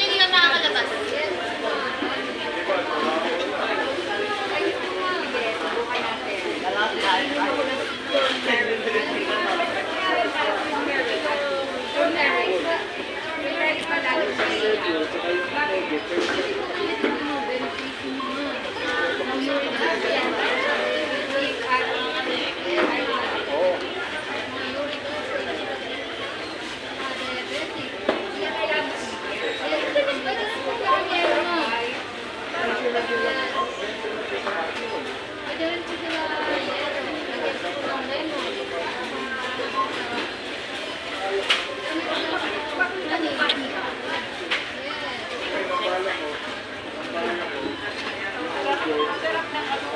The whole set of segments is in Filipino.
Bring them out. Sarap ng ano.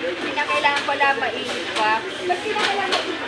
Hindi na kailangan pala maiiwa. Ba't kailangan maiiwa?